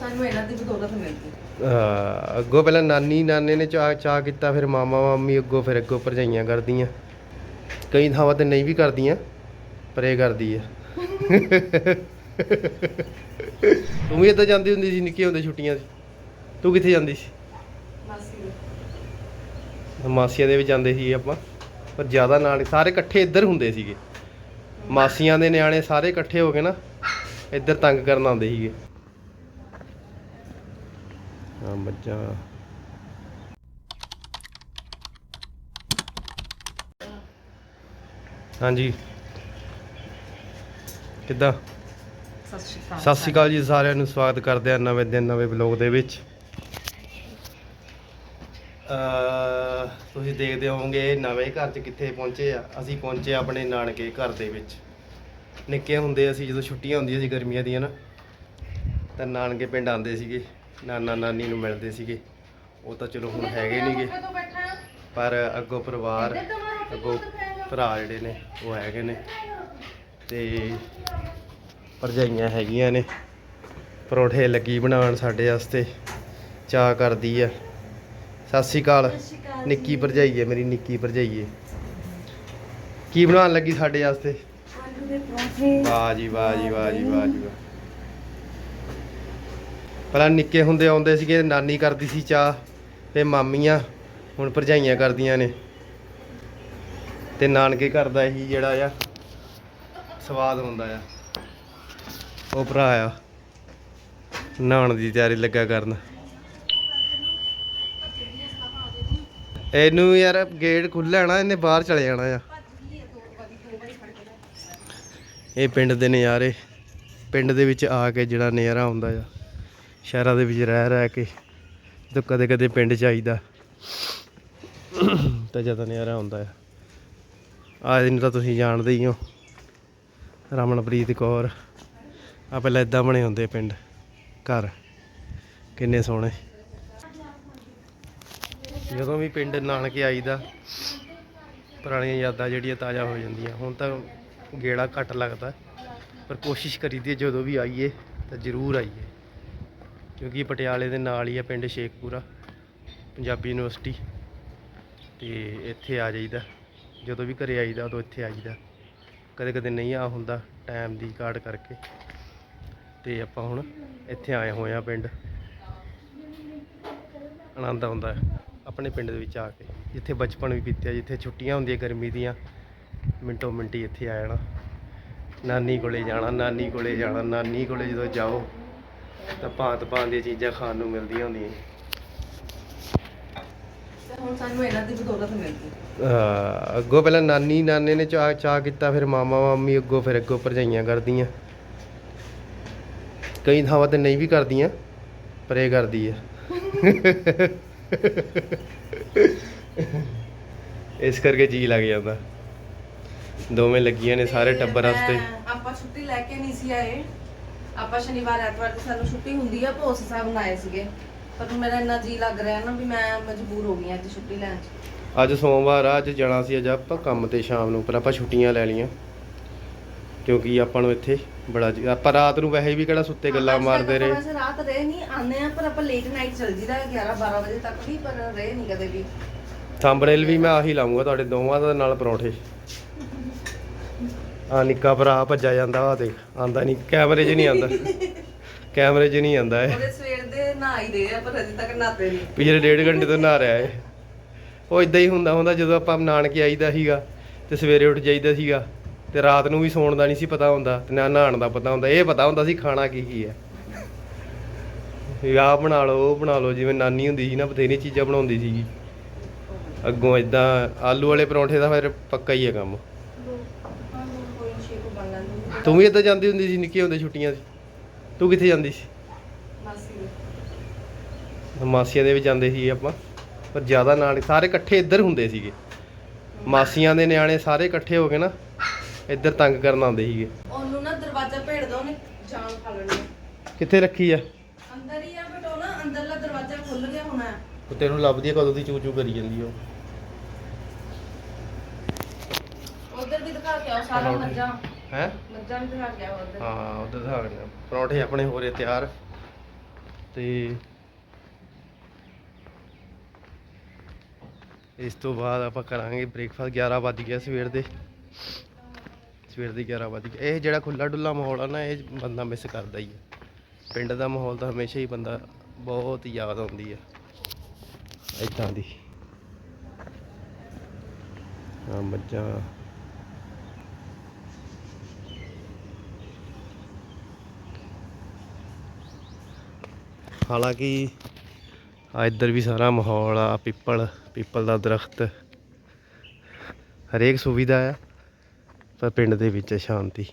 ਸਾਨੂੰ ਇਹਨਾਂ ਦੀ ਬਦੌਲਤ ਮਿਲ ਗਈ। ਹਾਂ, ਅੱਗੋਂ ਪਹਿਲਾਂ ਨਾਨੀ ਨਾਨੇ ਨੇ ਚਾਹ ਚਾਹ ਕੀਤਾ ਫਿਰ ਮਾਮਾ ਮਾਮੀ ਅੱਗੋਂ ਫਿਰ ਅੱਗੋਂ ਭਰਜਾਈਆਂ ਕਰਦੀਆਂ। ਕਈ ਥਾਵਾਂ ਤੇ ਨਹੀਂ ਵੀ ਕਰਦੀਆਂ ਪਰ ਇਹ ਕਰਦੀ ਆ। ਤੂੰ ਵੀ ਇੱਦਾਂ ਜਾਂਦੀ ਹੁੰਦੀ ਸੀ ਨਿੱਕੇ ਹੁੰਦੇ ਛੁੱਟੀਆਂ 'ਚ ਤੂੰ ਕਿੱਥੇ ਜਾਂਦੀ ਸੀ? ਮਾਸੀ ਮਾਸੀਆਂ ਦੇ ਵੀ ਜਾਂਦੇ ਸੀ ਆਪਾਂ ਪਰ ਜ਼ਿਆਦਾ ਨਾਲ ਸਾਰੇ ਇਕੱਠੇ ਇੱਧਰ ਹੁੰਦੇ ਸੀਗੇ। ਮਾਸੀਆਂ ਦੇ ਨਿਆਣੇ ਸਾਰੇ ਇਕੱਠੇ ਹੋ ਕੇ ਨਾ ਇੱਧਰ ਤੰਗ ਕਰਨ ਆਉਂਦੇ ਸੀਗੇ। ਆ ਮੱਝਾਂ। ਹਾਂਜੀ। ਕਿੱਦਾਂ? ਸਤਿ ਸ਼੍ਰੀ ਅਕਾਲ ਸਤਿ ਸ਼੍ਰੀ ਅਕਾਲ ਜੀ ਸਾਰਿਆਂ ਨੂੰ ਸਵਾਗਤ ਕਰਦੇ ਆ ਨਵੇਂ ਦਿਨ ਨਵੇਂ ਬਲੌਗ ਦੇ ਵਿੱਚ। ਅ ਤੁਸੀਂ ਦੇਖਦੇ ਹੋਵੋਗੇ ਨਵੇਂ ਘਰ 'ਚ ਕਿੱਥੇ ਪਹੁੰਚੇ ਆ। ਅਸੀਂ ਪਹੁੰਚੇ ਆਪਣੇ ਨਾਨਕੇ ਘਰ ਦੇ ਵਿੱਚ। ਨਿੱਕੇ ਹੁੰਦੇ ਅਸੀਂ ਜਦੋਂ ਛੁੱਟੀਆਂ ਹੁੰਦੀਆਂ ਸੀ ਗਰਮੀਆਂ ਦੀਆਂ ਨਾ ਤਾਂ ਨਾਨਕੇ ਪਿੰਡ ਆਉਂਦੇ ਸੀਗੇ। ਨਾਨਾ ਨਾਨੀ ਨੂੰ ਮਿਲਦੇ ਸੀਗੇ। ਉਹ ਤਾਂ ਚਲੋ ਹੁਣ ਹੈਗੇ ਨਹੀਂਗੇ ਪਰ ਅੱਗੋਂ ਪਰਿਵਾਰ ਅੱਗੋਂ ਭਰਾ ਜਿਹੜੇ ਨੇ ਉਹ ਹੈਗੇ ਨੇ। ਤੇ ਭਰਜਾਈਆਂ ਹੈਗੀਆਂ ਨੇ। ਪਰੌਠੇ ਲੱਗੀ ਬਣਾਉਣ ਸਾਡੇ ਵਾਸਤੇ। ਚਾਹ ਕਰਦੀ ਆ। ਸਤਿ ਸ਼੍ਰੀ ਅਕਾਲ। ਨਿੱਕੀ ਭਰਜਾਈ ਹੈ ਮੇਰੀ ਨਿੱਕੀ ਭਰਜਾਈ ਹੈ ਕੀ ਬਣਾਉਣ ਲੱਗੀ ਸਾਡੇ ਵਾਸਤੇ? ਵਾਹ ਜੀ ਵਾਹ ਜੀ ਵਾਹ ਜੀ ਵਾਹ ਜੀ ਵਾਹ। ਪਹਿਲਾਂ ਨਿੱਕੇ ਹੁੰਦੇ ਆਉਂਦੇ ਸੀਗੇ, ਨਾਨੀ ਕਰਦੀ ਸੀ ਚਾਹ ਤੇ ਮਾਮੀਆਂ ਹੁਣ ਭਰਜਾਈਆਂ ਕਰਦੀਆਂ ਨੇ। ਤੇ ਨਾਨਕੇ ਘਰ ਦਾ ਇਹੀ ਜਿਹੜਾ ਆ, ਸਵਾਦ ਹੁੰਦਾ ਆ। ਉਹ ਭਰਾ ਆ, ਨਹਾਉਣ ਦੀ ਤਿਆਰੀ ਲੱਗਾ ਕਰਨ। ਇਹਨੂੰ ਯਾਰ ਗੇਟ ਖੁੱਲ੍ਹਾ ਨਾ ਇਹਨੇ ਬਾਹਰ ਚਲੇ ਜਾਣਾ ਆ। ਇਹ ਪਿੰਡ ਦੇ ਨਜ਼ਾਰੇ, ਪਿੰਡ ਦੇ ਵਿੱਚ ਆ ਕੇ ਜਿਹੜਾ ਨਜ਼ਾਰਾ ਹੁੰਦਾ ਆ। ਸ਼ਹਿਰਾਂ ਦੇ ਵਿੱਚ ਰਹਿ ਰਹਿ ਕੇ ਜਦੋਂ ਕਦੇ ਕਦੇ ਪਿੰਡ ਚ ਆਈਦਾ ਤਾਂ ਜ਼ਿਆਦਾ ਨਜ਼ਾਰਾ ਆਉਂਦਾ ਆ। ਆ ਇਹਨੂੰ ਤਾਂ ਤੁਸੀਂ ਜਾਣਦੇ ਹੀ ਹੋ, ਰਮਨਪ੍ਰੀਤ ਕੌਰ। ਆ ਪਹਿਲਾਂ ਇਦਾਂ ਬਣੇ ਹੁੰਦੇ ਪਿੰਡ, ਘਰ। ਕਿੰਨੇ ਸੋਹਣੇ। ਜਦੋਂ ਵੀ ਪਿੰਡ ਨਾਨਕੇ ਆਈਦਾ, ਪੁਰਾਣੀਆਂ ਯਾਦਾਂ ਜਿਹੜੀਆਂ ਤਾਜ਼ਾ ਹੋ ਜਾਂਦੀਆਂ। ਹੁਣ ਤਾਂ ਗੇੜਾ ਘੱਟ ਲੱਗਦਾ, ਪਰ ਕੋਸ਼ਿਸ਼ ਕਰੀਦੀ ਹੈ ਜਦੋਂ ਵੀ ਆਈਏ ਤਾਂ ਜ਼ਰੂਰ ਆਈਏ। ਕਿਉਂਕਿ ਪਟਿਆਲੇ ਦੇ ਨਾਲ ਹੀ ਆ ਪਿੰਡ ਸ਼ੇਖਪੁਰਾ, ਪੰਜਾਬੀ ਯੂਨੀਵਰਸਿਟੀ। ਤੇ ਇੱਥੇ ਆ ਜਾਈਦਾ, ਜਦੋਂ ਵੀ ਘਰੇ ਆਈਦਾ ਉਦੋਂ ਇੱਥੇ ਆ ਆਈਦਾ। ਕਦੇ ਕਦੇ ਨਹੀਂ ਆ ਹੁੰਦਾ ਟਾਈਮ ਦੀ ਕਾਟ ਕਰਕੇ। ਤੇ ਆਪਾਂ ਹੁਣ ਇੱਥੇ ਆਏ ਹੋਏ ਆ ਪਿੰਡ। ਆਨੰਦ ਆਉਂਦਾ ਆਪਣੇ ਪਿੰਡ ਦੇ ਵਿੱਚ ਆ ਕੇ। ਜਿੱਥੇ ਬਚਪਨ ਵੀ ਬੀਤਿਆ, ਜਿੱਥੇ ਛੁੱਟੀਆਂ ਹੁੰਦੀਆਂ ਗਰਮੀ ਦੀਆਂ, ਮਿੰਟੋ ਮਿੰਟੀ ਇੱਥੇ ਆ ਜਾਣਾ। ਨਾਨੀ ਕੋਲੇ ਜਾਣਾ, ਨਾਨੀ ਕੋਲੇ ਜਾਣਾ, ਨਾਨੀ ਕੋਲੇ ਜਦੋਂ ਜਾਓ ਤਾਂ ਭਾਂਤ ਭਾਂਤ ਦੀਆਂ ਚੀਜ਼ਾਂ ਖਾਣ ਨੂੰ ਮਿਲਦੀਆਂ ਹੁੰਦੀਆਂ। ਹੁਣ ਸਾਨੂੰ ਇਹਨਾਂ ਦੀ ਬਦੌਲਤ ਮਿਲ ਗਈ ਅਹ ਅੱਗੋਂ ਪਹਿਲਾਂ ਨਾਨੀ ਨਾਨੇ ਨੇ ਚਾਹ ਚਾਹ ਕੀਤਾ ਫਿਰ ਮਾਮਾ ਮਾਮੀ ਅੱਗੋਂ ਫਿਰ ਅੱਗੋਂ ਭਰਜਾਈਆਂ ਕਰਦੀਆਂ। ਕਈ ਥਾਵਾਂ ਤੇ ਨਹੀਂ ਵੀ ਕਰਦੀਆਂ ਪਰ ਇਹ ਕਰਦੀ ਆ। ਇਸ ਕਰਕੇ ਜੀ ਲੱਗ ਜਾਂਦਾ। ਦੋਵੇਂ ਲੱਗੀਆਂ ਨੇ ਸਾਰੇ ਟੱਬਰ ਵਾਸਤੇ ਆਪਾਂ ਛੁੱਟੀ ਲੈ ਕੇ ਨਹੀਂ ਸੀ ਆਏ। ਆਪਾਂ ਸ਼ਨੀਵਾਰ ਐਤਵਾਰ ਦੀ ਸਾਨੂੰ ਛੁੱਟੀ ਹੁੰਦੀ ਆ ਭੋਸ ਸਾਹਿਬ ਆਏ ਸੀਗੇ। ਪਰ ਮੇਰਾ ਇੰਨਾ ਜੀ ਲੱਗ ਰਿਹਾ ਨਾ ਵੀ ਮੈਂ ਮਜਬੂਰ ਹੋ ਗਈ ਅੱਜ ਛੁੱਟੀ ਲੈਣ ਚ। ਅੱਜ ਸੋਮਵਾਰ ਆ ਅੱਜ ਜਾਣਾ ਸੀ ਅੱਜ ਆਪਾਂ ਕੰਮ ਤੇ ਸ਼ਾਮ ਨੂੰ ਪਰ ਆਪਾਂ ਛੁੱਟੀਆਂ ਲੈ ਲਈਆਂ। ਕਿਉਂਕਿ ਆਪਾਂ ਨੂੰ ਇੱਥੇ ਬੜਾ ਜੀ- ਆਪਾਂ ਰਾਤ ਨੂੰ ਵੈਸੇ ਵੀ ਕਿਹੜਾ ਸੁੱਤੇ ਗੱਲਾਂ ਮਾਰਦੇ ਰਹੇ। ਵੈਸੇ ਰਾਤ ਰਹੇ ਨਹੀਂ ਆਨੇ ਆ ਪਰ ਆਪਾਂ ਲੇਟ ਨਾਈਟ ਚੱਲ ਜੀਦਾ 11 12 ਵਜੇ ਤੱਕ ਵੀ ਪਰ ਰਹੇ ਨਹੀਂ ਕਦੇ ਵੀ। ਥੰਬਨੇਲ ਵੀ ਮੈਂ ਆਹੀ ਲਾਉਂਗਾ ਤੁਹਾਡੇ ਦੋਵਾਂ ਦਾ ਨਾਲ ਪਰੌਂਠੇ। ਆ ਨਿੱਕਾ ਭਰਾ ਭੱਜਾ ਜਾਂਦਾ ਆ ਦੇਖ ਆਂਦਾ ਨਹੀਂ ਕੈਮਰੇ 'ਚ ਨਹੀਂ ਆਂਦਾ। ਕੈਮਰੇ 'ਚ ਨਹੀਂ ਆਂਦਾ ਇਹ। ਉਹਦੇ ਸਵੇਰ ਦੇ ਨਹਾ ਹੀ ਰਹੇ ਆ ਪਰ ਅਜੇ ਤੱਕ ਨਹਾਤੇ ਨਹੀਂ ਪਿਛਲੇ ਡੇਢ ਘੰਟੇ ਤੋਂ ਨਹਾ ਰਿਹਾ ਏ ਉਹ ਇਦਾਂ ਹੀ ਹੁੰਦਾ ਹੁੰਦਾ ਜਦੋਂ ਆਪਾਂ ਨਾਨਕੇ ਆਈਦਾ ਸੀਗਾ ਤੇ ਸਵੇਰੇ ਉੱਠ ਜਾਈਦਾ ਸੀਗਾ ਤੇ ਰਾਤ ਨੂੰ ਵੀ ਸੌਣ ਦਾ ਨਹੀਂ ਸੀ ਪਤਾ ਹੁੰਦਾ ਤੇ ਨਾ ਨਹਾਉਣ ਦਾ ਪਤਾ ਹੁੰਦਾ। ਇਹ ਪਤਾ ਹੁੰਦਾ ਸੀ ਖਾਣਾ ਕੀ ਕੀ ਹੈ। ਆਹ ਬਣਾ ਲਓ ਉਹ ਬਣਾ ਲਓ ਜਿਵੇਂ ਨਾਨੀ ਹੁੰਦੀ ਸੀ ਨਾ ਬਥੇਰੀ ਚੀਜ਼ਾਂ ਬਣਾਉਂਦੀ ਸੀਗੀ। ਅੱਗੋਂ ਇਦਾਂ ਆਲੂ ਵਾਲੇ ਪਰੌਂਠੇ ਦਾ ਫਿਰ ਪੱਕਾ ਹੀ ਹੈ ਕੰਮ। ਤੂੰ ਵੀ ਇਦਾਂ ਜਾਂਦੀ ਹੁੰਦੀ ਸੀ ਨਿੱਕੇ ਹੁੰਦੇ ਛੁੱਟੀਆਂ 'ਚ ਤੂੰ ਕਿੱਥੇ ਜਾਂਦੀ ਸੀ? ਮਾਸੀ ਮਾਸੀਆਂ ਦੇ ਵੀ ਜਾਂਦੇ ਸੀ ਆਪਾਂ ਪਰ ਜ਼ਿਆਦਾ ਨਾਲ ਸਾਰੇ ਇਕੱਠੇ ਇੱਧਰ ਹੁੰਦੇ ਸੀਗੇ। ਮਾਸੀਆਂ ਦੇ ਨਿਆਣੇ ਸਾਰੇ ਇਕੱਠੇ ਹੋ ਕੇ ਨਾ ਇੱਧਰ ਤੰਗ ਕਰਨ ਆਉਂਦੇ ਸੀਗੇ। ਉਹਨੂੰ ਨਾ ਦਰਵਾਜ਼ਾ ਭੇੜ ਦੋ ਉਹਨੇ ਜਾਨ ਖਾ ਲੈਣੀ। ਕਿੱਥੇ ਰੱਖੀ ਆ? ਅੰਦਰ ਹੀ ਆ ਬਟ ਉਹ ਨਾ ਅੰਦਰਲਾ ਦਰਵਾਜ਼ਾ ਖੁੱਲ ਗਿਆ ਹੋਣਾ ਉਹ ਤੈਨੂੰ ਲੱਭਦੀ ਆ ਕਦੋਂ ਦੀ ਚੂ ਚੂ ਕਰੀ ਜਾਂਦੀ ਉਹ। ਉਧਰ ਵੀ ਦਿਖਾ ਕੇ ਆਓ ਸਾਰਾ ਮੱਝਾਂ। ਹੈ? ਮੱਝਾਂ ਵੀ ਦਿਖਾ ਕੇ ਆਓ ਉਧਰ। ਹਾਂ ਉਧਰ ਦਿਖਾ ਰਹੇ ਪਰੌਂਠੇ ਆਪਣੇ ਹੋ ਰਹੇ ਤਿਆਰ। ਤੇ ਇਸ ਤੋਂ ਬਾਅਦ ਆਪਾਂ ਕਰਾਂਗੇ ਬ੍ਰੇਕਫਾਸਟ 11 ਵੱਜ ਗਿਆ ਸਵੇਰ ਦੇ। ਸਵੇਰ ਦੇ 11 ਵੱਜ ਗਏ। ਇਹ ਜਿਹੜਾ ਖੁੱਲਾ ਡੁੱਲਾ ਮਾਹੌਲ ਆ ਨਾ ਇਹ ਬੰਦਾ ਮਿਸ ਕਰਦਾ ਹੀ ਹੈ ਪਿੰਡ ਦਾ ਮਾਹੌਲ ਤਾਂ ਹਮੇਸ਼ਾ ਹੀ ਬੰਦਾ ਬਹੁਤ ਯਾਦ ਆਉਂਦੀ ਆ। ਇੱਦਾਂ ਦੀ। ਆ ਮੱਝਾਂ ਹਾਲਾਂਕਿ ਆ ਇੱਧਰ ਵੀ ਸਾਰਾ ਮਾਹੌਲ ਆ, ਪਿੱਪਲ ਪਿੱਪਲ ਦਾ ਦਰਖਤ। ਹਰੇਕ ਸੁਵਿਧਾ ਆ, ਪਰ ਪਿੰਡ ਦੇ ਵਿੱਚ ਸ਼ਾਂਤੀ।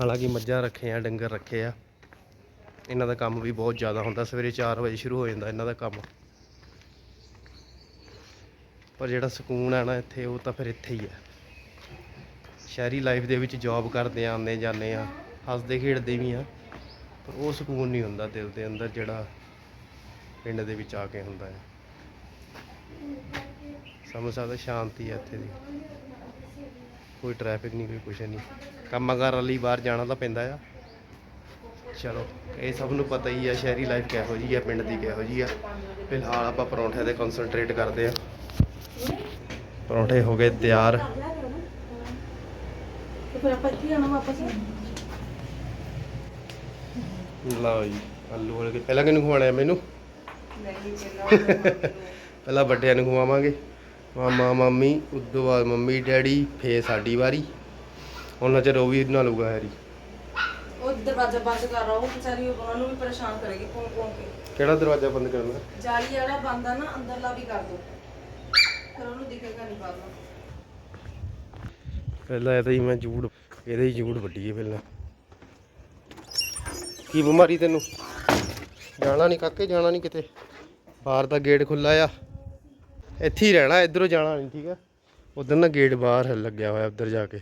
ਹਾਲਾਂਕਿ ਮੱਝਾਂ ਰੱਖੇ ਆ, ਡੰਗਰ ਰੱਖੇ ਆ। ਇਹਨਾਂ ਦਾ ਕੰਮ ਵੀ ਬਹੁਤ ਜ਼ਿਆਦਾ ਹੁੰਦਾ, ਸਵੇਰੇ 4 ਵਜੇ ਸ਼ੁਰੂ ਹੋ ਜਾਂਦਾ ਇਹਨਾਂ ਦਾ ਕੰਮ। ਪਰ ਜਿਹੜਾ ਸਕੂਨ ਆ ਨਾ ਇੱਥੇ, ਉਹ ਤਾਂ ਫਿਰ ਇੱਥੇ ਹੀ ਹੈ ਸ਼ਹਿਰੀ ਲਾਈਫ ਦੇ ਵਿੱਚ ਜੌਬ ਕਰਦੇ ਆਉਂਦੇ ਜਾਂਦੇ ਆ, ਹੱਸਦੇ ਖੇਡਦੇ ਵੀ ਆ। ਪਰ ਉਹ ਸਕੂਨ ਨਹੀਂ ਹੁੰਦਾ ਦਿਲ ਦੇ ਅੰਦਰ ਜਿਹੜਾ ਪਿੰਡ ਦੇ ਵਿੱਚ ਆ ਕੇ ਹੁੰਦਾ ਹੈ। ਸਮਝ ਸਕਦਾ ਸ਼ਾਂਤੀ ਹੈ ਇੱਥੇ ਦੀ। ਕੋਈ ਟ੍ਰੈਫਿਕ ਨਹੀਂ, ਕੋਈ ਕੁਛ ਨਹੀਂ। ਕੰਮਕਾਰ ਲਈ ਬਾਹਰ ਜਾਣਾ ਤਾਂ ਪੈਂਦਾ ਆ। ਚਲੋ, ਇਹ ਸਭ ਨੂੰ ਪਤਾ ਹੀ ਆ, ਸ਼ਹਿਰੀ ਲਾਈਫ ਕਿਹੋ ਜੀ ਆ, ਪਿੰਡ ਦੀ ਕਿਹੋ ਜੀ ਆ। ਫਿਲਹਾਲ ਆਪਾਂ ਪਰੌਂਠੇ ਤੇ ਕਨਸੈਂਟਰੇਟ ਕਰਦੇ ਆ। ਪਰੌਂਠੇ ਹੋ ਗਏ ਤਿਆਰ। ਤੇ ਫਿਰ ਆਪਾਂ ਇੱਥੇ ਆਣਾ ਵਾਪਸ? ਲਓ ਜੀ ਆਲੂ ਵਾਲੇ ਪਹਿਲਾਂ ਕਿਹਨੂੰ ਖਵਾਉਣਾ ਹੈ ਮੈਨੂੰ? ਪਹਿਲਾਂ ਵੱਡਿਆਂ ਨੂੰ ਖਵਾਵਾਂਗੇ। ਮਾਮਾ ਮਾਮੀ ਉਦੋਂ ਬਾਅਦ ਮੰਮੀ ਡੈਡੀ ਫੇਰ ਸਾਡੀ ਵਾਰੀ। ਉਹਨਾਂ ਚਿਰ ਉਹ ਵੀ ਨਾ ਲਊਗਾ ਹੈਰੀ। ਉਹ ਦਰਵਾਜ਼ਾ ਬੰਦ ਕਰ ਰਹਾ ਉਹ ਵਿਚਾਰੀ ਉਹਨਾਂ ਨੂੰ ਵੀ ਪਰੇਸ਼ਾਨ ਕਰੇਗੀ ਕੌਣ ਕੌਣ ਕੇ। ਕਿਹੜਾ ਦਰਵਾਜ਼ਾ ਬੰਦ ਕਰਨਾ ਜਾਲੀ ਵਾਲਾ ਬੰਦ ਆ ਨਾ ਅੰਦਰਲਾ ਵੀ ਕਰ ਦੋ। ਫਿਰ ਉਹਨੂੰ ਦਿਖੇਗਾ ਨਹੀਂ ਬਾਹਰੋਂ ਪਹਿਲਾਂ ਇਹਦਾ ਹੀ ਮੈਂ ਜੂੜ ਇਹਦੇ ਹੀ ਜੂੜ ਵੱਡੀਏ ਪਹਿਲਾਂ। ਕੀ ਬਿਮਾਰੀ ਤੈਨੂੰ? ਜਾਣਾ ਨਹੀਂ ਕਾਕੇ, ਜਾਣਾ ਨਹੀਂ ਕਿਤੇ। ਬਾਹਰ ਦਾ ਗੇਟ ਖੁੱਲਾ ਆ। ਇੱਥੇ ਹੀ ਰਹਿਣਾ, ਇਧਰੋਂ ਜਾਣਾ ਨਹੀਂ, ਠੀਕ ਆ? ਉਧਰ ਨਾ ਗੇਟ ਬਾਹਰ ਲੱਗਿਆ ਹੋਇਆ, ਉਧਰ ਜਾ ਕੇ।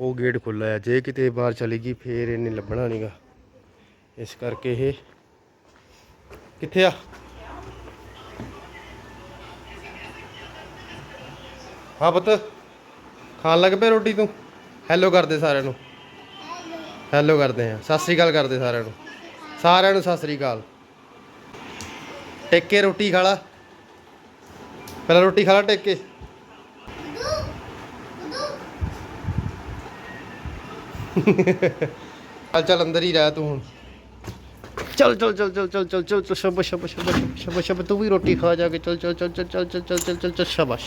ਉਹ ਗੇਟ ਖੁੱਲਾ ਆ। ਜੇ ਕਿਤੇ ਬਾਹਰ ਚਲੀ ਗਈ, ਫੇਰ ਇਹਨੇ ਲੱਭਣਾ ਨਹੀਂਗਾ। ਇਸ ਕਰਕੇ ਇਹ ਕਿੱਥੇ ਆ? ਹਾਂ ਪੁੱਤ, ਖਾਣ ਲੱਗ ਪਿਆ ਰੋਟੀ ਤੂੰ? ਹੈਲੋ ਕਰਦੇ ਸਾਰਿਆਂ ਨੂੰ। ਹੈਲੋ ਕਰਦੇ ਆ ਸਤਿ ਸ੍ਰੀ ਅਕਾਲ ਕਰਦੇ ਸਾਰਿਆਂ ਨੂੰ ਸਾਰਿਆਂ ਨੂੰ ਸਤਿ ਸ੍ਰੀ ਅਕਾਲ ਟੇਕੇ ਰੋਟੀ ਖਾ ਲਾ ਪਹਿਲਾਂ ਰੋਟੀ ਖਾ ਲਾ ਟੇਕ ਚੱਲ ਚੱਲ ਅੰਦਰ ਹੀ ਰਹਿ ਤੂੰ ਹੁਣ ਚਲ ਚਲ ਚਲ ਚੱਲ ਚਲ ਚੱਲ ਚਲ ਚੱਲ ਸ਼ਾਬਾਸ਼ ਸ਼ਾਬਾਸ਼ ਸ਼ਾਬਾਸ਼ ਸ਼ਾਬਾਸ਼ ਤੂੰ ਵੀ ਰੋਟੀ ਖਾ ਜਾ ਕੇ ਚਲ ਚਲ ਚਲ ਚਲ ਚਲ ਚਲ ਚੱਲ ਚਲ ਚੱਲ ਚੱਲ ਸ਼ਾਬਾਸ਼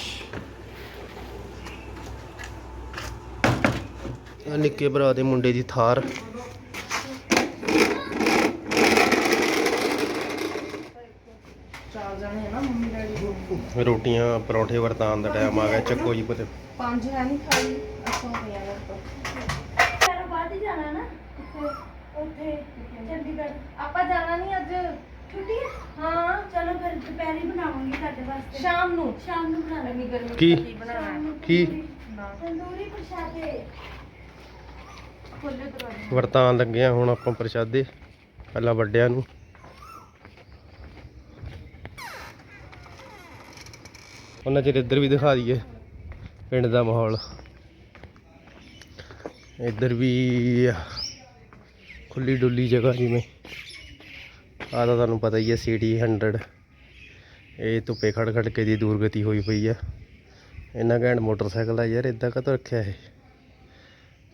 ਨਿੱਕੇ ਭਰਾ ਦੇ ਮੁੰਡੇ ਦੀ ਥਾਰ। ਚਾਰ ਜਣੇ ਹੈ ਨਾ ਮੰਮੀ ਡੈਡੀ ਰੋਟੀਆਂ ਪਰੌਂਠੇ ਵਰਤਾਨ ਦਾ ਟਾਈਮ ਆ ਗਿਆ ਚੱਕੋ ਜੀ ਪੁੱਤ। ਪੰਜ ਹੈ ਨਹੀਂ ਖਾਈ ਅੱਛਾ ਪਿਆ ਮੇਰੇ ਤੋਂ ਫਿਰ ਬਾਅਦ ਹੀ ਜਾਣਾ ਨਾ। ਉੱਥੇ ਉੱਥੇ ਚੰਡੀਗੜ੍ਹ। ਆਪਾਂ ਜਾਣਾ ਨਹੀਂ ਅੱਜ? ਛੁੱਟੀ ਹੈ ਹਾਂ। ਚਲੋ ਫਿਰ ਦੁਪਹਿਰੇ ਬਣਾਵਾਂਗੇ ਤੁਹਾਡੇ ਵਾਸਤੇ। ਸ਼ਾਮ ਨੂੰ। ਸ਼ਾਮ ਨੂੰ ਬਣਾ ਲਾਂਗੇ। ਗਰਮੀ ਕੀ? ਕੀ? ਬਣਾਉਣਾ? ਤੰਦੂਰੀ- ਪ੍ਰਸ਼ਾਦੇ। ਵਰਤਾਨ ਲੱਗੇ ਆ ਹੁਣ ਆਪਾਂ ਪ੍ਰਸ਼ਾਦੇ, ਪਹਿਲਾਂ ਵੱਡਿਆਂ ਨੂੰ। ਉਹਨਾਂ ਚਿਰ ਇੱਧਰ ਵੀ ਦਿਖਾ ਦਈਏ, ਪਿੰਡ ਦਾ ਮਾਹੌਲ। ਇੱਧਰ ਵੀ ਖੁੱਲੀ ਡੁੱਲੀ ਜਗ੍ਹਾ ਜਿਵੇਂ। ਆਹ ਤਾਂ ਤੁਹਾਨੂੰ ਪਤਾ ਹੀ ਹੈ ਸਿਟੀ 100 ਇਹ ਧੁੱਪੇ ਖੜ ਖੜ ਕੇ ਦੀ ਦੁਰਗਤੀ ਹੋਈ ਪਈ ਆ। ਇੰਨਾ ਘੈਂਟ ਮੋਟਰਸਾਈਕਲ ਆ ਯਾਰ, ਇਦਾਂ ਕਦੋਂ ਰੱਖਿਆ ਇਹ?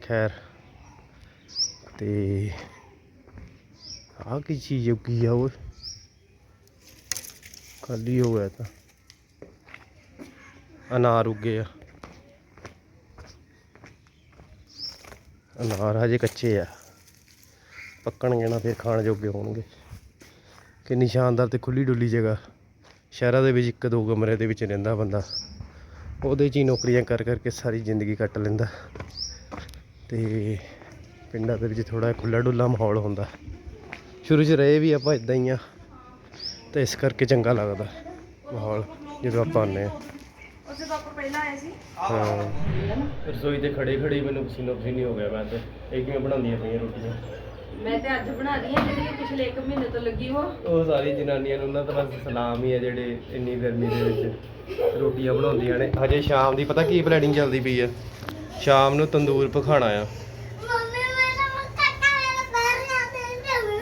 ਖੈਰ। ਤੇ ਆਹ ਕੀ ਚੀਜ਼ ਉੱਗੀ ਆ ਉਹ ਖਾਲੀ ਹੋ ਗਿਆ ਤਾਂ। ਅਨਾਰ ਉੱਗੇ ਆ। ਅਨਾਰ ਹਜੇ ਕੱਚੇ ਆ। ਪੱਕਣਗੇ ਨਾ, ਫਿਰ ਖਾਣ ਜੋਗੇ ਹੋਣਗੇ। ਕਿੰਨੀ ਸ਼ਾਨਦਾਰ ਤੇ ਖੁੱਲੀ ਡੁੱਲੀ ਜਗ੍ਹਾ। ਸ਼ਹਿਰਾਂ ਦੇ ਵਿੱਚ ਇੱਕ ਦੋ ਕਮਰੇ ਦੇ ਵਿੱਚ ਰਹਿੰਦਾ ਬੰਦਾ। ਉਹਦੇ 'ਚ ਹੀ ਨੌਕਰੀਆਂ ਕਰ ਕਰਕੇ ਸਾਰੀ ਜ਼ਿੰਦਗੀ ਕੱਟ ਲੈਂਦਾ। ਤੇ ਪਿੰਡਾਂ ਦੇ ਵਿੱਚ ਥੋੜਾ ਖੁੱਲਾ ਡੁੱਲਾ ਮਾਹੌਲ ਹੁੰਦਾ। ਸ਼ੁਰੂ 'ਚ ਰਹੇ ਵੀ ਆਪਾਂ ਇਦਾਂ ਹੀ ਆ ਤੇ ਇਸ ਕਰਕੇ ਚੰਗਾ ਲੱਗਦਾ ਮਾਹੌਲ ਜਦੋਂ ਆਪਾਂ ਆਉਂਦੇ ਆ ਉਸ ਤੋਂ ਆਪਾਂ ਪਹਿਲਾਂ ਆਏ ਸੀ। ਹਾਂ। ਰਸੋਈ ਤੇ ਖੜੇ ਖੜੇ ਮੈਨੂੰ ਪਸੀਨੋ ਪਸੀਨੀ ਹੋ ਗਿਆ ਮੈਂ ਤੇ ਇਹ ਕਿਵੇਂ ਬਣਾਉਂਦੀਆਂ ਪਈਆਂ ਰੋਟੀਆਂ? ਮੈਂ ਤੇ ਅੱਜ ਬਣਾ ਰਹੀ ਹਾਂ ਜਿਹੜੀ ਪਿਛਲੇ 1 ਮਹੀਨੇ ਤੋਂ ਲੱਗੀ ਹੋ ਉਹ ਸਾਰੀ ਜਨਾਨੀਆਂ ਨੂੰ ਉਹਨਾਂ ਦਾ ਬਸ ਸਲਾਮ ਹੀ ਹੈ ਜਿਹੜੇ ਇੰਨੀ ਗਰਮੀ ਦੇ ਵਿੱਚ ਰੋਟੀਆਂ ਬਣਾਉਂਦੀਆਂ ਨੇ। ਹਜੇ ਸ਼ਾਮ ਦੀ ਪਤਾ ਕੀ ਪਲੈਨਿੰਗ ਚੱਲਦੀ ਪਈ ਆ? ਸ਼ਾਮ ਨੂੰ ਤੰਦੂਰ ਪਖਾਣਾ ਆ।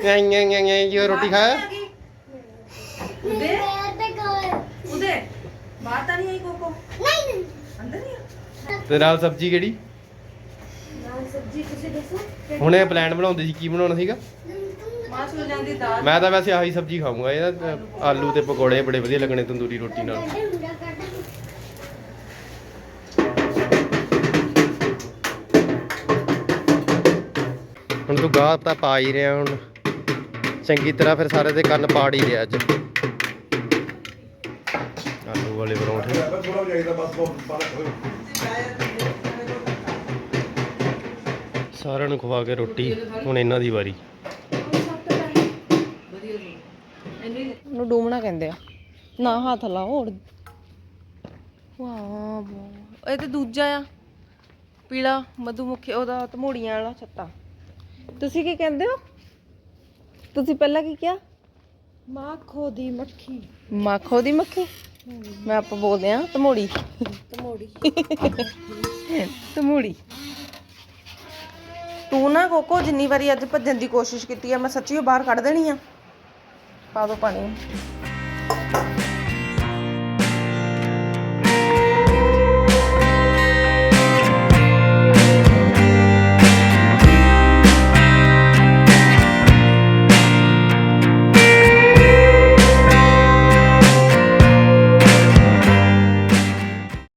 ਐਂ ਐਂ ਐਂ ਐਂ ਜੋ ਰੋਟੀ ਖਾਇਆ ਗਾਲ ਉਦੇ ਬਾਹਰ ਤਾਂ ਨਹੀਂ ਆਈ ਕੋਕੋ ਨਹੀਂ ਨਹੀਂ ਅੰਦਰ ਨਹੀਂ ਤੇ ਨਾਲ ਸਬਜ਼ੀ ਕਿਹੜੀ? ਨਾਲ ਸਬਜ਼ੀ ਤੁਸੀਂ ਦੱਸੋ ਹੁਣੇ ਪਲਾਨ ਬਣਾਉਂਦੇ ਸੀ ਕੀ ਬਣਾਉਣਾ ਸੀਗਾ? ਮਾਂ ਚਲ ਜਾਂਦੀ ਦਾਲ। ਮੈਂ ਤਾਂ ਵੈਸੇ ਆਹੀ ਸਬਜ਼ੀ ਖਾਊਂਗਾ ਇਹ ਤਾਂ ਆਲੂ ਤੇ ਪਕੌੜੇ ਬੜੇ ਵਧੀਆ ਲੱਗਣੇ ਤੰਦੂਰੀ ਰੋਟੀ ਨਾਲ। ਹੁਣ ਤੂੰ ਗਾਹ ਤਾਂ ਪਾ ਹੀ ਰਿਹਾ ਹੁਣ। ਚੰਗੀ ਤਰ੍ਹਾਂ ਫਿਰ ਸਾਰੇ ਦੇ ਕੰਨ ਪਾੜ ਹੀ ਰਿਹਾ ਅੱਜ। ਆਲੂ ਵਾਲੇ ਪਰੌਂਠੇ। ਸਾਰਿਆਂ ਨੂੰ ਖਵਾ ਕੇ ਰੋਟੀ ਹੁਣ ਇਹਨਾਂ ਦੀ ਵਾਰੀ। ਨੂੰ ਡੂਮਣਾ ਕਹਿੰਦੇ ਆ। ਨਾ ਹੱਥ ਲਾਓ ਉੜ ਵਾਹ ਵਾਹ। ਇਹ ਤੇ ਦੂਜਾ ਆ। ਪੀਲਾ ਮਧੂਮੱਖੀ ਉਹਦਾ ਤਮੋੜੀਆਂ ਵਾਲਾ ਛੱਤਾ। ਤੁਸੀਂ ਕੀ ਕਹਿੰਦੇ ਹੋ? ਤੁਸੀਂ ਪਹਿਲਾਂ ਕੀ ਕਿਹਾ? ਮਾਖੋ ਦੀ ਮੱਖੀ। ਮਾਖੋ ਦੀ ਮੱਖੀ? ਮੈਂ ਆਪਾਂ ਬੋਲਦੇ ਆ ਤਮੋੜੀ ਤਮੋੜੀ ਤਮੋੜੀ ਤੂੰ ਨਾ ਕੋਕੋ ਜਿੰਨੀ ਵਾਰੀ ਅੱਜ ਭੱਜਣ ਦੀ ਕੋਸ਼ਿਸ਼ ਕੀਤੀ ਆ ਮੈਂ ਸੱਚੀ ਉਹ ਬਾਹਰ ਕੱਢ ਦੇਣੀ ਆ। ਪਾ ਦੋ ਪਾਣੀ।